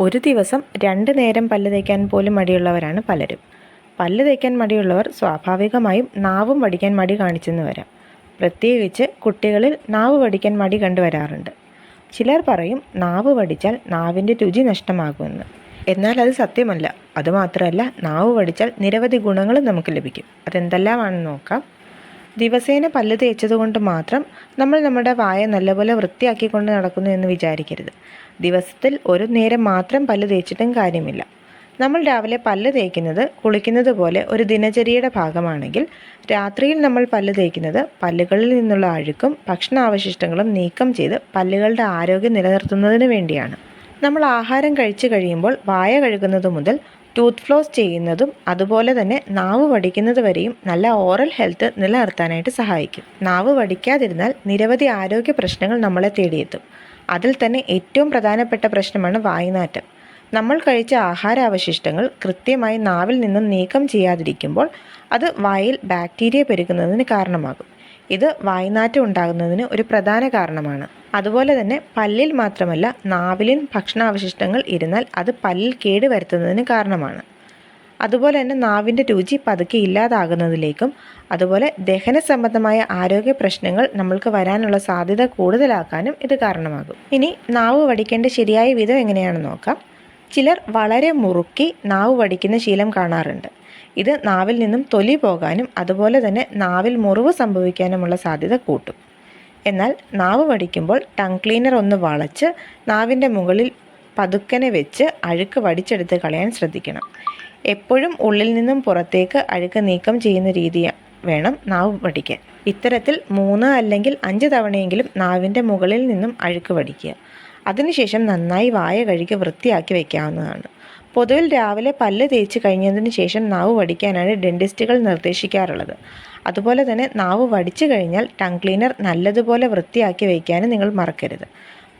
ഒരു ദിവസം രണ്ട് നേരം പല്ല് തേക്കാൻ പോലും മടിയുള്ളവരാണ് പലരും. പല്ല് തേക്കാൻ മടിയുള്ളവർ സ്വാഭാവികമായും നാവും വടിക്കാൻ മടി കാണിച്ചെന്ന് വരാം. പ്രത്യേകിച്ച് കുട്ടികളിൽ നാവ് വടിക്കാൻ മടി കണ്ടുവരാറുണ്ട്. ചിലർ പറയും നാവ് വടിച്ചാൽ നാവിന്റെ രുചി നഷ്ടമാകുമെന്ന്. എന്നാൽ അത് സത്യമല്ല. അതുമാത്രമല്ല നാവ് വടിച്ചാൽ നിരവധി ഗുണങ്ങളും നമുക്ക് ലഭിക്കും. അതെന്തെല്ലാമാണെന്ന് നോക്കാം. ദിവസേന പല്ല് തേച്ചതുകൊണ്ട് മാത്രം നമ്മൾ നമ്മുടെ വായ നല്ലപോലെ വൃത്തിയാക്കിക്കൊണ്ട് നടക്കുന്നു എന്ന് വിചാരിക്കരുത്. ദിവസത്തിൽ ഒരു നേരം മാത്രം പല്ല് തേച്ചിട്ടും കാര്യമില്ല. നമ്മൾ രാവിലെ പല്ല് തേക്കുന്നത് കുളിക്കുന്നത് പോലെ ഒരു ദിനചര്യയുടെ ഭാഗമാണെങ്കിൽ രാത്രിയിൽ നമ്മൾ പല്ല് തേക്കുന്നത് പല്ലുകളിൽ നിന്നുള്ള അഴുക്കും ഭക്ഷണാവശിഷ്ടങ്ങളും നീക്കം ചെയ്ത് പല്ലുകളുടെ ആരോഗ്യം നിലനിർത്തുന്നതിന് വേണ്ടിയാണ്. നമ്മൾ ആഹാരം കഴിച്ചു കഴിയുമ്പോൾ വായ കഴുകുന്നത് മുതൽ ടൂത്ത് ഫ്ലോസ് ചെയ്യുന്നതും അതുപോലെ തന്നെ നാവ് വടിക്കുന്നത് വരെയും നല്ല ഓറൽ ഹെൽത്ത് നിലനിർത്താനായിട്ട് സഹായിക്കും. നാവ് വടിക്കാതിരുന്നാൽ നിരവധി ആരോഗ്യ പ്രശ്നങ്ങൾ നമ്മളെ തേടിയെത്തും. അതിൽ തന്നെ ഏറ്റവും പ്രധാനപ്പെട്ട പ്രശ്നമാണ് വായുനാറ്റം. നമ്മൾ കഴിച്ച ആഹാരാവശിഷ്ടങ്ങൾ കൃത്യമായി നാവിൽ നിന്നും നീക്കം ചെയ്യാതിരിക്കുമ്പോൾ അത് വായിൽ ബാക്ടീരിയ പെരുകുന്നതിന് കാരണമാകും. ഇത് വായ്നാറ്റം ഉണ്ടാകുന്നതിന് ഒരു പ്രധാന കാരണമാണ്. അതുപോലെ തന്നെ പല്ലിൽ മാത്രമല്ല നാവിലും ഭക്ഷണാവശിഷ്ടങ്ങൾ ഇരുന്നാൽ അത് പല്ലിൽ കേട് വരുത്തുന്നതിന് കാരണമാണ്. അതുപോലെ തന്നെ നാവിന്റെ രുചി പതുക്കെ ഇല്ലാതാകുന്നതിലേക്കും അതുപോലെ ദഹന സംബന്ധമായ ആരോഗ്യ പ്രശ്നങ്ങൾ നമ്മൾക്ക് വരാനുള്ള സാധ്യത കൂടുതലാക്കാനും ഇത് കാരണമാകും. ഇനി നാവ് വടിക്കേണ്ട ശരിയായ വിധം എങ്ങനെയാണെന്ന് നോക്കാം. ചിലർ വളരെ മുറുക്കി നാവ് വടിക്കുന്ന ശീലം കാണാറുണ്ട്. ഇത് നാവിൽ നിന്നും തൊലി പോകാനും അതുപോലെ തന്നെ നാവിൽ മുറിവ് സംഭവിക്കാനുമുള്ള സാധ്യത കൂട്ടും. എന്നാൽ നാവ് വടിക്കുമ്പോൾ ടങ് ക്ലീനർ ഒന്ന് വളച്ച് നാവിന്റെ മുകളിൽ പതുക്കനെ വെച്ച് അഴുക്ക് വടിച്ചെടുത്ത് കളയാൻ ശ്രദ്ധിക്കണം. എപ്പോഴും ഉള്ളിൽ നിന്നും പുറത്തേക്ക് അഴുക്ക് നീക്കം ചെയ്യുന്ന രീതി വേണം നാവ് വടിക്കാൻ. ഇത്തരത്തിൽ മൂന്ന് അല്ലെങ്കിൽ അഞ്ച് തവണയെങ്കിലും നാവിന്റെ മുകളിൽ നിന്നും അഴുക്ക് വടിക്കുക. അതിനുശേഷം നന്നായി വായ കഴുകി വൃത്തിയാക്കി വയ്ക്കാവുന്നതാണ് പൊതുവിൽ രാവിലെ പല്ല് തേച്ച് കഴിഞ്ഞതിന് ശേഷം നാവ് വടിക്കാനാണ് ഡെന്റിസ്റ്റുകൾ നിർദ്ദേശിക്കാറുള്ളത്. അതുപോലെ തന്നെ നാവ് വടിച്ചു കഴിഞ്ഞാൽ ടങ് ക്ലീനർ നല്ലതുപോലെ വൃത്തിയാക്കി വയ്ക്കാനും നിങ്ങൾ മറക്കരുത്.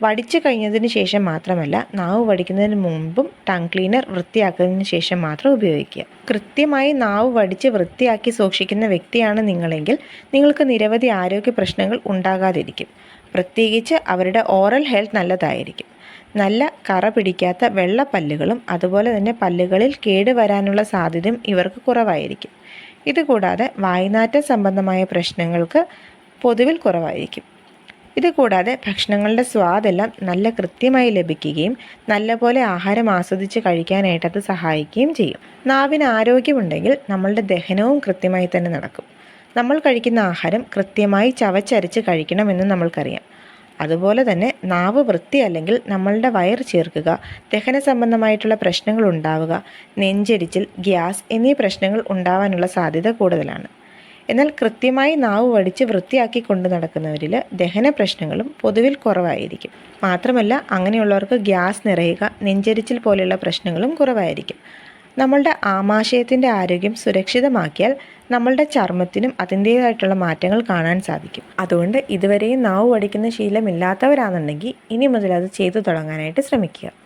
വടിച്ചു കഴിഞ്ഞതിന് ശേഷം മാത്രമല്ല നാവ് വടിക്കുന്നതിന് മുമ്പും ടങ് ക്ലീനർ വൃത്തിയാക്കുന്നതിന് ശേഷം മാത്രം ഉപയോഗിക്കുക. കൃത്യമായി നാവ് വടിച്ച് വൃത്തിയാക്കി സൂക്ഷിക്കുന്ന വ്യക്തിയാണ് നിങ്ങളെങ്കിൽ നിങ്ങൾക്ക് നിരവധി ആരോഗ്യ പ്രശ്നങ്ങൾ ഉണ്ടാകാതിരിക്കും. പ്രത്യേകിച്ച് അവരുടെ ഓറൽ ഹെൽത്ത് നല്ലതായിരിക്കും. നല്ല കറ പിടിക്കാത്ത വെള്ള പല്ലുകളും അതുപോലെ തന്നെ പല്ലുകളിൽ കേട് വരാനുള്ള സാധ്യതയും ഇവർക്ക് കുറവായിരിക്കും. ഇതുകൂടാതെ വായുനാറ്റ സംബന്ധമായ പ്രശ്നങ്ങൾക്ക് പൊതുവിൽ കുറവായിരിക്കും. ഇതുകൂടാതെ ഭക്ഷണങ്ങളുടെ സ്വാദെല്ലാം നല്ല കൃത്യമായി ലഭിക്കുകയും നല്ലപോലെ ആഹാരം ആസ്വദിച്ച് കഴിക്കാനായിട്ട് അത് സഹായിക്കുകയും ചെയ്യും. നാവിന് ആരോഗ്യമുണ്ടെങ്കിൽ നമ്മളുടെ ദഹനവും കൃത്യമായി തന്നെ നടക്കും. നമ്മൾ കഴിക്കുന്ന ആഹാരം കൃത്യമായി ചവച്ചരച്ച് കഴിക്കണമെന്ന് നമ്മൾക്കറിയാം. അതുപോലെ തന്നെ നാവ് വൃത്തിയല്ലെങ്കിൽ നമ്മളുടെ വയർ ചേർക്കുക ദഹന സംബന്ധമായിട്ടുള്ള പ്രശ്നങ്ങൾ ഉണ്ടാവുക നെഞ്ചരിച്ചിൽ ഗ്യാസ് എന്നീ പ്രശ്നങ്ങൾ ഉണ്ടാവാനുള്ള സാധ്യത കൂടുതലാണ്. എന്നാൽ കൃത്യമായി നാവ് വടിച്ച് വൃത്തിയാക്കി കൊണ്ടു നടക്കുന്നവരിൽ ദഹന പ്രശ്നങ്ങളും പൊതുവിൽ കുറവായിരിക്കും. മാത്രമല്ല അങ്ങനെയുള്ളവർക്ക് ഗ്യാസ് നിറയുക നെഞ്ചരിച്ചിൽ പോലെയുള്ള പ്രശ്നങ്ങളും കുറവായിരിക്കും. നമ്മളുടെ ആമാശയത്തിന്റെ ആരോഗ്യം സുരക്ഷിതമാക്കിയാൽ നമ്മളുടെ ചർമ്മത്തിനും അതിന്റേതായിട്ടുള്ള മാറ്റങ്ങൾ കാണാൻ സാധിക്കും. അതുകൊണ്ട് ഇതുവരെയും നാവ് പഠിക്കുന്ന ശീലമില്ലാത്തവരാണെന്നുണ്ടെങ്കിൽ ഇനി മുതൽ അത് ചെയ്തു തുടങ്ങാനായിട്ട് ശ്രമിക്കുക.